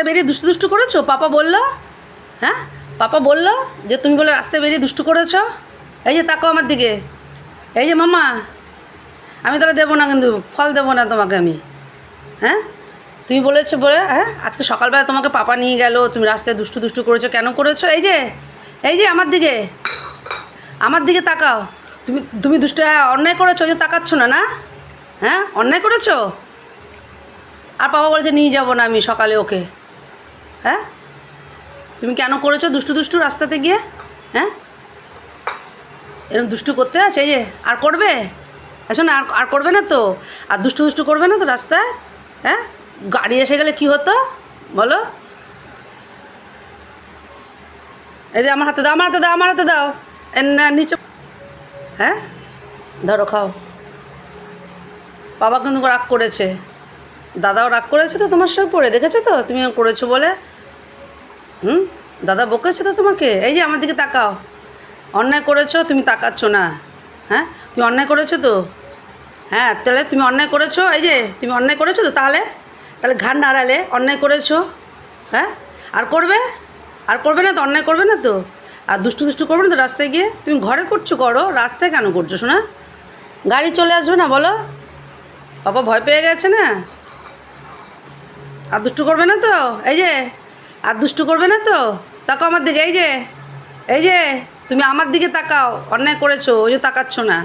রাস্তায় বেরিয়ে দুষ্টু দুষ্টু করেছ? পাপা বলল। হ্যাঁ? পাপা বলল যে, তুমি বলে রাস্তায় বেরিয়ে দুষ্টু করেছ? এই যে তাকো আমার দিকে। এই যে মামা, আমি তাহলে দেবো না কিন্তু, ফল দেবো না তোমাকে আমি। হ্যাঁ? তুমি বলেছ বলে হ্যাঁ? আজকে সকালবেলা তোমাকে পাপা নিয়ে গেল, তুমি রাস্তায় দুষ্টু দুষ্টু করেছ, কেন করেছ? এই যে এই যে আমার দিকে। আমার দিকে তাকাও। তুমি তুমি দুষ্টু হ্যাঁ অন্যায় করেছ ওই তাকাচ্ছ না না? হ্যাঁ? অন্যায় করেছ? আর বাবা বলেছে, নিয়ে যাব না আমি সকালে ওকে। হ্যাঁ? তুমি কেন করেছ দুষ্টু দুষ্টু রাস্তাতে গিয়ে? হ্যাঁ? এরকম দুষ্টু করতে আছে যে, আর করবে? আসো না আর আর করবে না তো? আর দুষ্টু দুষ্টু করবে না তো রাস্তায়? হ্যাঁ? গাড়ি এসে গেলে কি হতো? বলো। এই যে, আমার হাতে দাও, আমার হাতে দাও, আমার হাতে দাও। না, নিচে হ্যাঁ? ধরো, খাও। বাবা কিন্তু রাগ করেছে। দাদাও রাগ করেছে তো তোমার সঙ্গে পড়ে দেখেছ তো? তুমি করেছ বলে। হুম? দাদা বকেছে তো তোমাকে? এই যে আমার দিকে তাকাও। অন্যায় করেছ, তুমি তাকাচ্ছ না। হ্যাঁ? তুমি অন্যায় করেছ তো? হ্যাঁ তাহলে তুমি অন্যায় করেছ? এই যে, তুমি অন্যায় করেছ তো তাহলে? তাহলে ঘাড় নাড়ালে অন্যায় করেছ। হ্যাঁ? আর করবে? আর করবে না তো? অন্যায় করবে না তো? আর দুষ্টু দুষ্টু করবে না তো রাস্তায় গিয়ে? তুমি ঘরে করছ করো, রাস্তায় কেন করছ শোনা? গাড়ি চলে আসবে না বলো? বাবা ভয় পেয়ে গেছে না? আর দুষ্টু করবে না তো? এই যে আর দুষ্টু করবে না তো? তাকাও আমার দিকে, এই যে এই যে, তুমি আমার দিকে তাকাও, অন্যায় করেছ, ওই যে তাকাচ্ছ না।